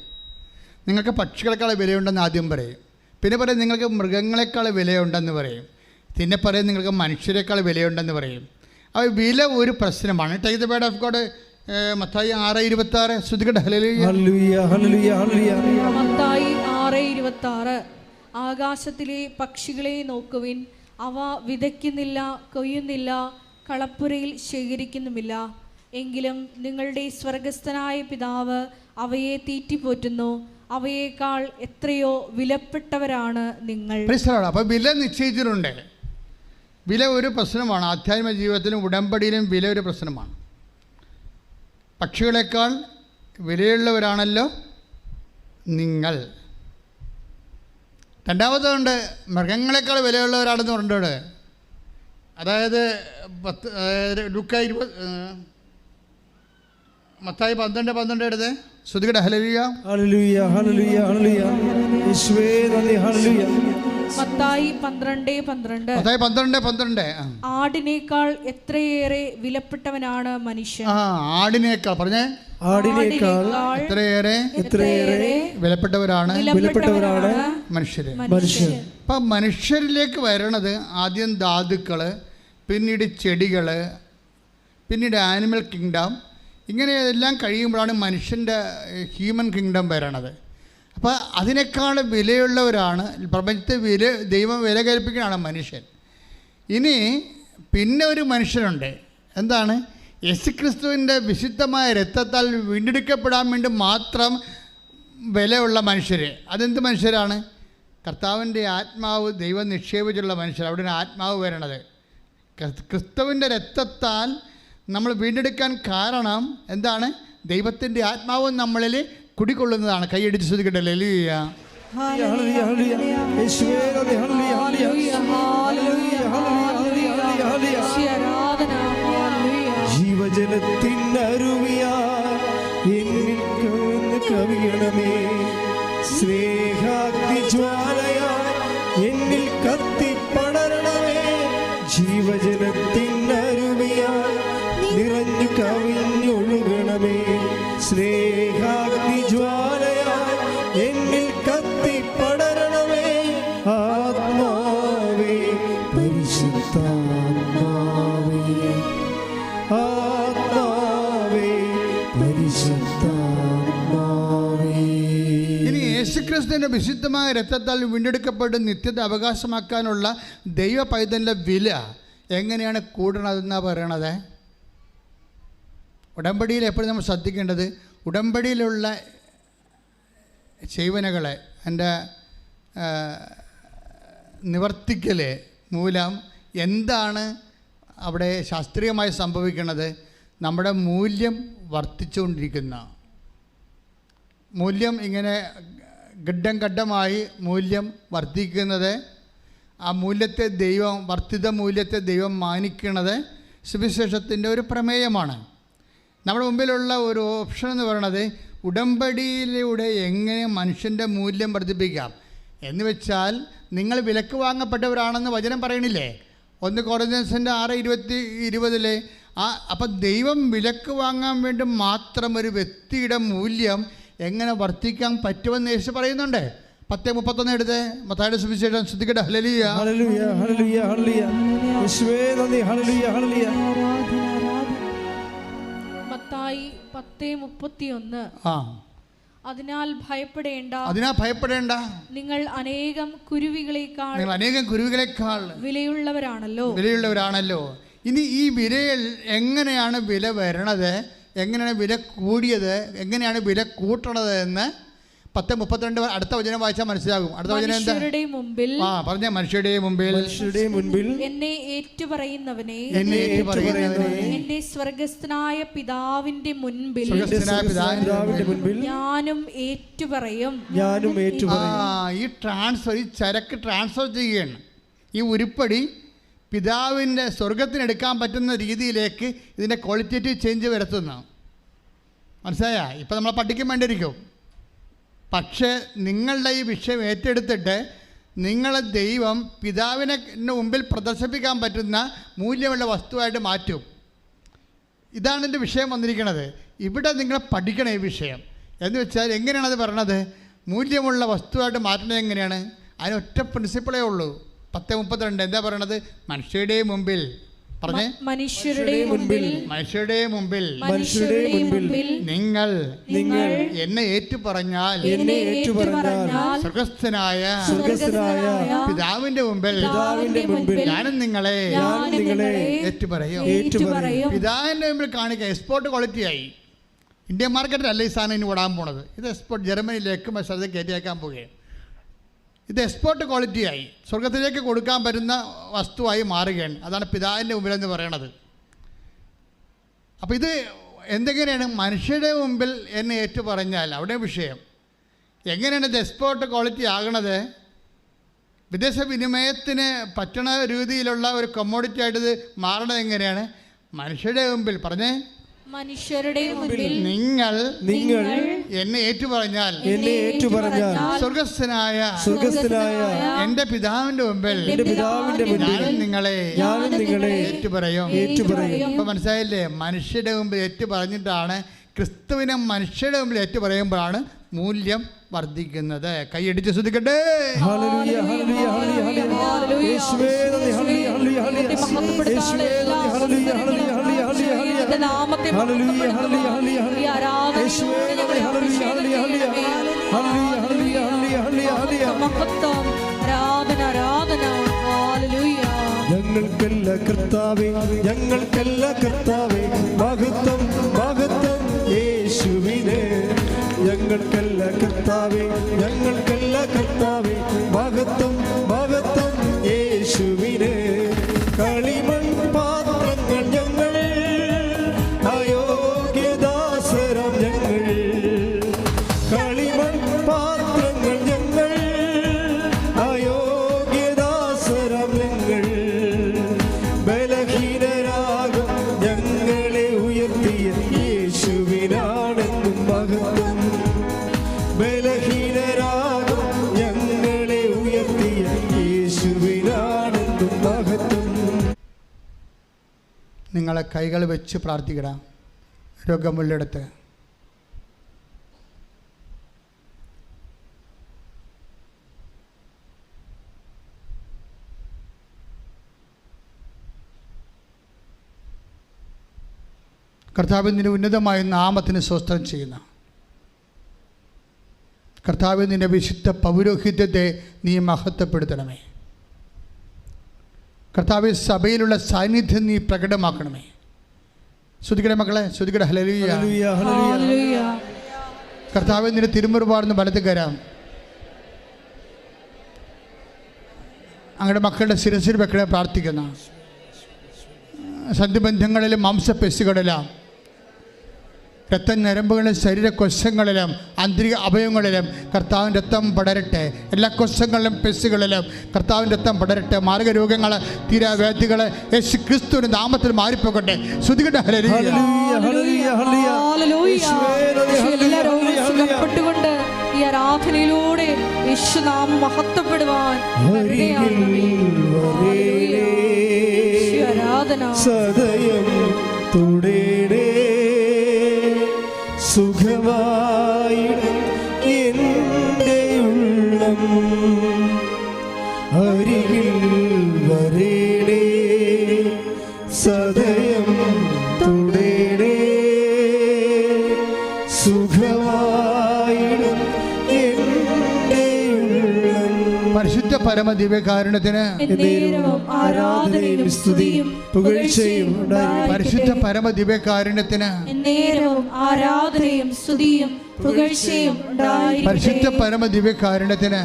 നിങ്ങൾക്ക് പക്ഷികളെക്കാൾ വിലയുണ്ടെന്ന് ആദ്യം പറയും. പിന്നെ പറയും നിങ്ങൾക്ക് മൃഗങ്ങളെക്കാൾ വിലയുണ്ടെന്ന് പറയും. പിന്നെ പറയും നിങ്ങൾക്ക് മനുഷ്യരെക്കാൾ വിലയുണ്ടെന്ന് പറയും. അപ്പോൾ വില ഒരു പ്രശ്നമാണ്. Take the word of God Mathai ആറ് ഇരുപത്തി ആറ് ശ്രുതികട്ടെ. ഹല്ലേലൂയ.
ഹല്ലേലൂയ ഹല്ലേലൂയ ഹല്ലേലൂയ.
മത്തായി ആറ് ഇരുപത്തി ആറ് ആകാശത്തിലെ പക്ഷികളെ നോക്കുവിൻ. അവ വിതയ്ക്കുന്നില്ല കൊയ്യുന്നില്ല കളപ്പുരയിൽ ശേഖരിക്കുന്നുമില്ല. എങ്കിലും നിങ്ങളുടെ സ്വർഗസ്ഥനായ പിതാവ് അവയെ തീറ്റിപ്പോറ്റുന്നു. അവയേക്കാൾ എത്രയോ വിലപ്പെട്ടവരാണ് നിങ്ങൾ.
അപ്പൊ വില നിശ്ചയിച്ചിട്ടുണ്ട്. വില ഒരു പ്രശ്നമാണ്. ആധ്യാത്മിക ജീവിതത്തിലും ഉടമ്പടിയിലും വില ഒരു പ്രശ്നമാണ്. പക്ഷികളെക്കാൾ വിലയുള്ളവരാണല്ലോ നിങ്ങൾ. രണ്ടാമതുണ്ട് മൃഗങ്ങളെക്കാൾ വിലയുള്ളവരാണെന്ന് പറഞ്ഞിട്ടുണ്ട്. അതായത് പത്ത് അതായത് ലുക്ക ഇരുപത് മത്തായി പന്ത്രണ്ട് പന്ത്രണ്ട് എടുത്ത്. ശ്രുതികട ഹലലിയ
ഹല്ലേലൂയ ഹല്ലേലൂയ ഹല്ലേലൂയ. യേശുവേ നന്ദി ഹല്ലേലൂയ.
മത്തായി പന്ത്രണ്ട് പന്ത്രണ്ട്.
മത്തായി പന്ത്രണ്ട് പന്ത്രണ്ട്.
ആടിനേക്കാൾ എത്രയേറെ വിലപ്പെട്ടവനാണ് മനുഷ്യൻ?
ആ ആടിനേക്കാൾ. പറഞ്ഞേ
ആടിനേക്കാൾ
എത്രയേറെ?
എത്രയേറെ
വിലപ്പെട്ടവരാണ്?
വിലപ്പെട്ടവരാണ്
മനുഷ്യര്.
മനുഷ്യർ
അപ്പൊ മനുഷ്യരിലേക്ക് വരണത് ആദ്യം ധാതുക്കൾ പിന്നീട് ചെടികൾ പിന്നീട് ആനിമൽ കിങ്ഡം ഇങ്ങനെ എല്ലാം കഴിയുമ്പോഴാണ് മനുഷ്യന്റെ ഹ്യൂമൻ കിങ്ഡം വരണത്. അപ്പോൾ അതിനേക്കാൾ വിലയുള്ളവരാണ് പ്രപഞ്ചത്തെ വില ദൈവം വില കൽപ്പിക്കുന്നതാണ് മനുഷ്യൻ. ഇനി പിന്നെ ഒരു മനുഷ്യനുണ്ട്. എന്താണ്? യേശുക്രിസ്തുവിന്റെ വിശുദ്ധമായ രക്തത്താൽ വീണ്ടെടുക്കപ്പെടാൻ വേണ്ടി മാത്രം വിലയുള്ള മനുഷ്യർ അതെന്ത് മനുഷ്യരാണ്? കർത്താവിന്റെ ആത്മാവ് ദൈവം നിക്ഷേപിച്ചുള്ള മനുഷ്യർ. അവിടെയാണ് ആത്മാവ് വരണത്. ക്രിസ്- ക്രിസ്തുവിന്റെ രക്തത്താൽ നമ്മൾ വീണ്ടെടുക്കാൻ കാരണം എന്താണ്? ദൈവത്തിന്റെ ആത്മാവ് നമ്മളിൽ കുടികൊള്ളുന്നതാണ്. കൈയടിച്ച് ശ്രദ്ധിക്കട്ടെ. ലലിയ
ഹല്ലേലൂയ,
വിശുദ്ധമായ രക്തത്താൽ വീണ്ടെടുക്കപ്പെട്ട് നിത്യത അവകാശമാക്കാനുള്ള ദൈവ പൈതലിന്റെ വില എങ്ങനെയാണ് കൂടണതെന്നാണ് പറയണത്? ഉടമ്പടിയിൽ എപ്പോഴും നമ്മൾ ശ്രദ്ധിക്കേണ്ടത് ഉടമ്പടിയിലുള്ള ചെയ്വനകളെ എന്റെ നിവർത്തിക്കൽ മൂലം എന്താണ് അവിടെ ശാസ്ത്രീയമായി സംഭവിക്കുന്നത്? നമ്മുടെ മൂല്യം വർദ്ധിച്ചുകൊണ്ടിരിക്കുന്ന. മൂല്യം ഇങ്ങനെ ഘഡം ഘട്ടമായി മൂല്യം വർദ്ധിക്കുന്നത് ആ മൂല്യത്തെ ദൈവം വർദ്ധിത മൂല്യത്തെ ദൈവം മാനിക്കുന്നത് സുവിശേഷത്തിന്റെ ഒരു പ്രമേയമാണ്. നമ്മുടെ മുമ്പിലുള്ള ഒരു ഓപ്ഷൻ എന്ന് പറയുന്നത് ഉടമ്പടിയിലൂടെ എങ്ങനെ മനുഷ്യന്റെ മൂല്യം വർദ്ധിപ്പിക്കാം. എന്ന് വെച്ചാൽ നിങ്ങൾ വിലക്ക് വാങ്ങപ്പെട്ടവരാണെന്ന് വചനം പറയണില്ലേ? ഒന്ന് കോറിഞ്ചൻസിന്റെ ആറ് ഇരുപത്തി ഇരുപതിലെ ആ അപ്പം ദൈവം വിലക്ക് വാങ്ങാൻ വേണ്ടി മാത്രം ഒരു വ്യക്തിയുടെ മൂല്യം എങ്ങനെ വർദ്ധിക്കാൻ പറ്റുമെന്ന് യേശു പറയുന്നുണ്ട്. പത്ത് മുപ്പത്തൊന്ന് എടുത്ത്. മത്തായുടെ സുവിശേഷം ശ്രദ്ധിക്കട്ടെ. ഹലലിയ
ഹല്ലേലൂയ ഹല്ലേലൂയ ഹല്ലേലൂയ. യേശുവേ നന്ദി. ഹല്ലേലൂയ ഹല്ലേലൂയ.
ആരാധന ആരാധന മത്തായി പത്തേ മുപ്പത്തിയൊന്ന്.
ആ.
അതിനാൽ ഭയപ്പെടേണ്ട.
അതിനാൽ ഭയപ്പെടേണ്ട.
നിങ്ങൾ അനേകം കുരുവികളെക്കാൾ
നിങ്ങൾ അനേകം കുരുവികളെക്കാൾ
വിലയുള്ളവരാണല്ലോ.
വിലയുള്ളവരാണല്ലോ. ഇനി ഈ വിലയിൽ എങ്ങനെയാണ് വില വരണത്? എങ്ങനെയാണ് വില കൂടിയത് എങ്ങനെയാണ് വില കൂട്ടണത് എന്ന് പത്ത് മുപ്പത്തിരണ്ട് അടുത്ത വചനം വായിച്ചാൽ മനസ്സിലാകും. അടുത്ത വചനം എന്താ?
മുമ്പിൽ
ആ പറഞ്ഞ മനുഷ്യരുടെ മുമ്പിൽ.
മനുഷ്യരുടെ മുമ്പിൽ
എന്നെ ഏറ്റുപറയുന്നവനെ
എന്നെ പറയുന്നവനെ
എന്റെ സ്വർഗസ്ഥനായ പിതാവിന്റെ മുൻപിൽ
സ്വർഗസ്ഥനായ പിതാവിന്റെ
മുൻപിൽ
ഞാനും ഏറ്റുപറയും.
ഞാനും
ആ
ഏറ്റുപറയും.
ഈ ട്രാൻസ്ഫർ ഈ ചരക്ക് ട്രാൻസ്ഫർ ചെയ്യുകയാണ്. ഈ ഉരുപ്പടി പിതാവിന്റെ സ്വർഗത്തിനെടുക്കാൻ പറ്റുന്ന രീതിയിലേക്ക് ഇതിന്റെ ക്വാളിറ്റേറ്റീവ് ചേഞ്ച് വരുത്തുന്നു. മനസ്സിലായ? ഇപ്പം നമ്മളെ പഠിക്കാൻ വേണ്ടിയിരിക്കും. പക്ഷേ നിങ്ങളുടെ ഈ വിഷയം ഏറ്റെടുത്തിട്ട് നിങ്ങളെ ദൈവം പിതാവിനെ മുമ്പിൽ പ്രദർശിപ്പിക്കാൻ പറ്റുന്ന മൂല്യമുള്ള വസ്തുവായിട്ട് മാറ്റും. ഇതാണ് എന്റെ വിഷയം വന്നിരിക്കുന്നത്. ഇവിടെ നിങ്ങൾ പഠിക്കണം ഈ വിഷയം. എന്ന് വെച്ചാൽ എങ്ങനെയാണത് പറയണത് മൂല്യമുള്ള വസ്തുവായിട്ട് മാറ്റുന്നത് എങ്ങനെയാണ്? അതിനൊറ്റ പ്രിൻസിപ്പിളേ ഉള്ളൂ. പത്ത് മുപ്പത്തിരണ്ട്. എന്താ പറയണത്? മനുഷ്യരുടെ മുമ്പിൽ. പറഞ്ഞേ.
മനുഷ്യരുടെ മുമ്പിൽ.
മനുഷ്യരുടെ മുമ്പിൽ.
മനുഷ്യരുടെ മുമ്പിൽ.
നിങ്ങൾ.
നിങ്ങൾ.
എന്നെ ഏറ്റു പറഞ്ഞാൽ
എന്നെ ഏറ്റു പറഞ്ഞാൽ
സ്വർഗസ്ഥനായ.
സ്വർഗസ്ഥനായ
പിതാവിന്റെ മുമ്പിൽ.
പിതാവിന്റെ മുമ്പിൽ.
ഞാനും നിങ്ങളെ
ഞാൻ നിങ്ങളെ
ഏറ്റു പറയും
പറയോ
പിതാവിന്റെ മുമ്പിൽ കാണിക്കുക എക്സ്പോർട്ട് ക്വാളിറ്റി ആയി. ഇന്ത്യൻ മാർക്കറ്റിലല്ല ഈ സാധനം ഇനി ഓടാൻ പോണത്? ഇത് എക്സ്പോർട്ട് ജർമ്മനിയിലേക്ക് മത്സരത്തെ കയറ്റിയേക്കാൻ പോവുകയാണ്. ഇത് എക്സ്പോർട്ട് ക്വാളിറ്റിയായി സ്വർഗത്തിലേക്ക് കൊടുക്കാൻ പറ്റുന്ന വസ്തുവായി മാറുകയാണ്. അതാണ് പിതാവിന്റെ മുമ്പിലെന്ന് പറയണത്. അപ്പോൾ ഇത് എന്തെങ്ങനെയാണ്? മനുഷ്യരുടെ മുമ്പിൽ എന്നെ ഏറ്റു പറഞ്ഞാൽ അവിടെ വിഷയം. എങ്ങനെയാണ് ഇത് എക്സ്പോർട്ട് ക്വാളിറ്റി ആകണത്? വിദേശ വിനിമയത്തിന് പറ്റണ രീതിയിലുള്ള ഒരു കമ്മോഡിറ്റി ആയിട്ട് ഇത് മാറണത് എങ്ങനെയാണ്? മനുഷ്യരുടെ മുമ്പിൽ. പറഞ്ഞേ
മനുഷ്യരുടെ മുമ്പിൽ
നിങ്ങൾ
നിങ്ങൾ
എന്നെ ഏറ്റുപറഞ്ഞാൽ
എന്നെ ഏറ്റുപറഞ്ഞാൽ
സ്വർഗസ്ഥനായ
സ്വർഗസ്ഥനായ
എന്റെ പിതാവിന്റെ മുമ്പിൽ
എന്റെ പിതാവിന്റെ
മുമ്പിൽ നിങ്ങളെ
ഞാനും നിങ്ങളെ
ഏറ്റുപറയും.
ഏറ്റുപറയും.
ഇപ്പൊ മനസ്സിലായില്ലേ? മനുഷ്യരുടെ മുമ്പ് ഏറ്റു പറഞ്ഞിട്ടാണ് ക്രിസ്തുവിനെ മനുഷ്യരുടെ മുമ്പിൽ ഏറ്റു പറയുമ്പോഴാണ് മൂല്യം വർദ്ധിക്കുന്നത്. കൈയടിച്ച് ശ്രദ്ധിക്കട്ടെ.
ഹല്ലേലൂയ ഹല്ലേലൂയ ഹല്ലേലൂയ. ഹല്ലേലൂയ. യേശുവേ ഹല്ലേലൂയ ഹല്ലേലൂയ. ഹല്ലേലൂയ. യേശുവേ നന്ദി. ഹല്ലേലൂയ ഹല്ലേലൂയ ഹല്ലേലൂയ ഹല്ലേലൂയ.
നാമത്തെ മഹത്വം ആരാധന. ഹല്ലേലൂയ.
ഞങ്ങൾക്കല്ല കർത്താവേ ഞങ്ങൾക്കല്ല കർത്താവേ. മഹത്വം മഹത്വം യേശുവിനെ. ഞങ്ങൾക്കല്ല കർത്താവേ ഞങ്ങൾക്കല്ല കർത്താവേ. മഹത്വം
നിങ്ങളെ കൈകൾ വെച്ച് പ്രാർത്ഥിക്കണം രോഗമുള്ളിടത്ത്. കർത്താവിന്റെ ഉന്നതമായ നാമത്തിന് സ്വസ്ഥം ചെയ്യുന്ന. കർത്താവ് നിന്റെ വിശുദ്ധ പൗരോഹിത്യത്തെ നീ മഹത്വപ്പെടുത്തണമേ. കർത്താവ് സഭയിലുള്ള സാന്നിധ്യം നീ പ്രകടമാക്കണമേ. ശ്രുതിക്കടെ മക്കളെ ശ്രുതിക്കടെ ഹലലിയ കർത്താവ് നിന്റെ തിരുമുറുപാടുന്ന വലത്ത് കരാം അങ്ങയുടെ മക്കളുടെ ശിരസിൽ വെക്കണേ പ്രാർത്ഥിക്കുന്ന. സന്ധിബന്ധങ്ങളിലും മാംസപ്പെശുകളിലും ശരീര കൊശങ്ങളിലും ആന്തരിക അവയവങ്ങളിലും കർത്താവിന്റെ രക്തം പടരട്ടെ. എല്ലാ കൊശങ്ങളിലും പെസ്സുകളിലും കർത്താവിന്റെ രക്തം പടരട്ടെ. മാർഗരോഗങ്ങൾ തീരാവ്യാധികൾ യേശു ക്രിസ്തുവിന്റെ നാമത്തിൽ മാറിപ്പോകട്ടെ. ശ്രുതികട്ടെ.
സുഖപ്പെട്ടുകൊണ്ട് ഈ ആരാധനയിലൂടെ യേശു നാം മഹത്വപ്പെടുവാൻ ആരാധന.
സദയം തുടേടേ സുഖമായിടും എന്റെ ഉള്ളം. അരികിൽ
പരമ ദിവ്യകാരുണ്യത്തിന്
ആരാധനയും സ്തുതിയും
പുകഴ്ചയും.
പരിശുദ്ധ പരമ ദിവ്യകാരുണ്യത്തിന്
ആരാധനയും സ്തുതിയും പുകഴ്ചയും
പരിശുദ്ധ പരമ ദിവ്യകാരുണ്യത്തിന്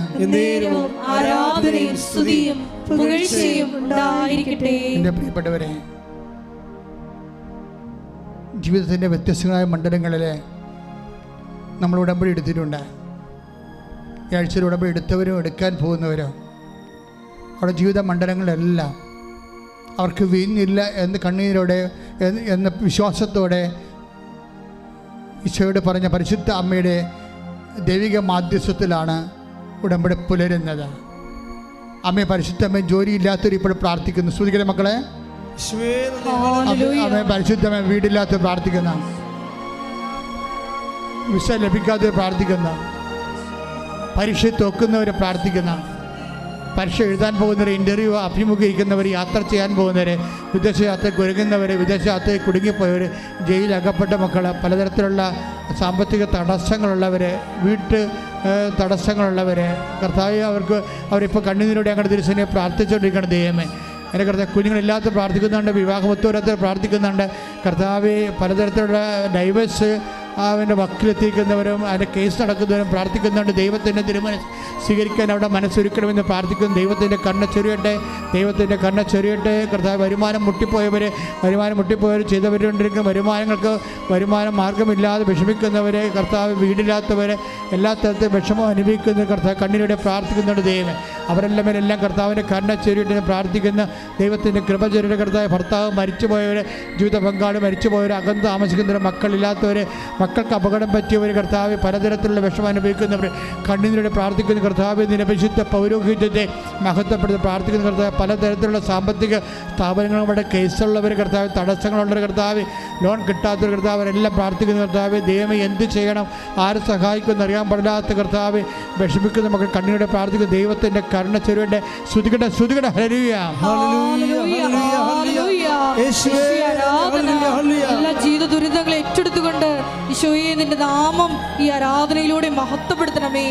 ആരാധനയും സ്തുതിയും പുകഴ്ചയും ഉണ്ടായിരിക്കട്ടെ.
എന്റെ പ്രിയപ്പെട്ടവരെ ജീവിതത്തിന്റെ വ്യത്യസ്തങ്ങളായ മണ്ഡലങ്ങളിൽ നമ്മൾ ഉടമ്പടി എടുത്തിട്ടുണ്ട്. ഈ ആഴ്ചയിൽ ഉടമ്പടി എടുത്തവരും എടുക്കാൻ പോകുന്നവരും അവരുടെ ജീവിത മണ്ഡലങ്ങളിലെല്ലാം അവർക്ക് വീഞ്ഞില്ല എന്ന് കണ്ണീരോടെ എന്ന വിശ്വാസത്തോടെ ഈശോയോട് പറഞ്ഞ പരിശുദ്ധ അമ്മയുടെ ദൈവിക മാധ്യസ്ഥത്തിലാണ് ഉടമ്പടി പുലരുന്നത്. അമ്മയെ പരിശുദ്ധ അമ്മ ജോലിയില്ലാത്തവർ ഇപ്പോൾ പ്രാർത്ഥിക്കുന്നു. സൂചിക്കുന്ന മക്കളെ.
അമ്മയെ പരിശുദ്ധമ്മ
ഹല്ലേലൂയ.
അമ്മ പരിശുദ്ധമേ വീടില്ലാത്ത പ്രാർത്ഥിക്കുന്ന. വിസ ലഭിക്കാത്തവർ പ്രാർത്ഥിക്കുന്ന. പരീക്ഷ തോക്കുന്നവരെ പ്രാർത്ഥിക്കുന്ന. പരീക്ഷ എഴുതാൻ പോകുന്നവർ ഇന്റർവ്യൂ അഭിമുഖീകരിക്കുന്നവർ യാത്ര ചെയ്യാൻ പോകുന്നവർ വിദേശയാത്രയ്ക്ക് ഒരുങ്ങുന്നവർ വിദേശയാത്രയിൽ കുടുങ്ങിപ്പോയവർ ജയിലിൽ അകപ്പെട്ട മക്കൾ പലതരത്തിലുള്ള സാമ്പത്തിക തടസ്സങ്ങളുള്ളവർ വീട്ട് തടസ്സങ്ങളുള്ളവർ കർത്താവ് അവർക്ക് അവരിപ്പോൾ കണ്ണുനീരോടെ അങ്ങോട്ട് തിരിച്ചതിനെ പ്രാർത്ഥിച്ചുകൊണ്ടിരിക്കണം ദൈവമേ. എന്റെ കർത്താവ് കുഞ്ഞുങ്ങളില്ലാത്ത പ്രാർത്ഥിക്കുന്നുണ്ട് വിവാഹമൊത്തോരത്തിൽ പ്രാർത്ഥിക്കുന്നുണ്ട്. കർത്താവ് പലതരത്തിലുള്ള ഡൈവേഴ്സ് അവന്റെ വക്കിലെത്തിക്കുന്നവരും അതിന്റെ കേസ് നടക്കുന്നവരും പ്രാർത്ഥിക്കുന്നുണ്ട്. ദൈവത്തിന്റെ തിരുമനസ് സ്വീകരിക്കാൻ അവിടെ മനസ്സൊരുക്കണമെന്ന് പ്രാർത്ഥിക്കുന്നു. ദൈവത്തിന്റെ കണ്ണ ചൊരിയട്ടെ. ദൈവത്തിന്റെ കണ്ണ ചൊരിയട്ടെ. കർത്താവ് വരുമാനം മുട്ടിപ്പോയവർ വരുമാനം മുട്ടിപ്പോയവർ ചെയ്തവരുകൊണ്ടിരിക്കുന്ന വരുമാനങ്ങൾക്ക് വരുമാന മാർഗമില്ലാതെ വിഷമിക്കുന്നവരെ കർത്താവ് വീടില്ലാത്തവരെ എല്ലാ തരത്തിലും വിഷമം അനുഭവിക്കുന്ന. കർത്താവ് കണ്ണിലൂടെ പ്രാർത്ഥിക്കുന്നുണ്ട് ദൈവം അവരെല്ലാം മേലെല്ലാം കർത്താവിന്റെ കണ്ണ ചെരുവിട്ട് പ്രാർത്ഥിക്കുന്ന. ദൈവത്തിന്റെ കൃപ ചൊരിയുടെ കർത്താവ് ഭർത്താവ് മരിച്ചുപോയവർ ജീവിത പങ്കാളി മരിച്ചുപോയവർ അകന്ന് താമസിക്കുന്നവർ മക്കളില്ലാത്തവർ മക്കൾക്ക് അപകടം പറ്റിയവർ കർത്താവ് പലതരത്തിലുള്ള വിഷമം അനുഭവിക്കുന്നവർ കണ്ണീരോടെ പ്രാർത്ഥിക്കുന്ന. കർത്താവ് നിരപരിശുദ്ധ പൗരോഹിത്യത്തെ മഹത്വപ്പെടുത്തി പ്രാർത്ഥിക്കുന്ന. കർത്താവ് പലതരത്തിലുള്ള സാമ്പത്തിക സ്ഥാപനങ്ങളുടെ കേസുള്ളവർ കർത്താവ് തടസ്സങ്ങളുള്ളവർ കർത്താവ് ലോൺ കിട്ടാത്തൊരു കർത്താവ് എല്ലാം പ്രാർത്ഥിക്കുന്ന. കർത്താവ് ദൈവം എന്ത് ചെയ്യണം? ആര് സഹായിക്കുമെന്ന് അറിയാൻ പാടില്ലാത്ത കർത്താവ് വിഷമിക്കുന്ന മക്കൾ കണ്ണീരോടെ പ്രാർത്ഥിക്കുന്ന. ദൈവത്തിന്റെ കരുണ ചെരുവിന്റെ ശ്രുതികട ശ്രുതികട ഹരിയ
ഹല്ലേലൂയ, ഹല്ലേലൂയ, ഹല്ലേലൂയ. യേശുവേ,
ആരാധന
ഹല്ലേലൂയ, ഹല്ലേലൂയ.
എല്ലാ ജീവിത ദുരിതങ്ങളെ ഏറ്റെടുത്തുകൊണ്ട് ഈശോയെ നിന്റെ നാമം ഈ ആരാധനയിലൂടെ മഹത്വപ്പെടുത്തണമേ.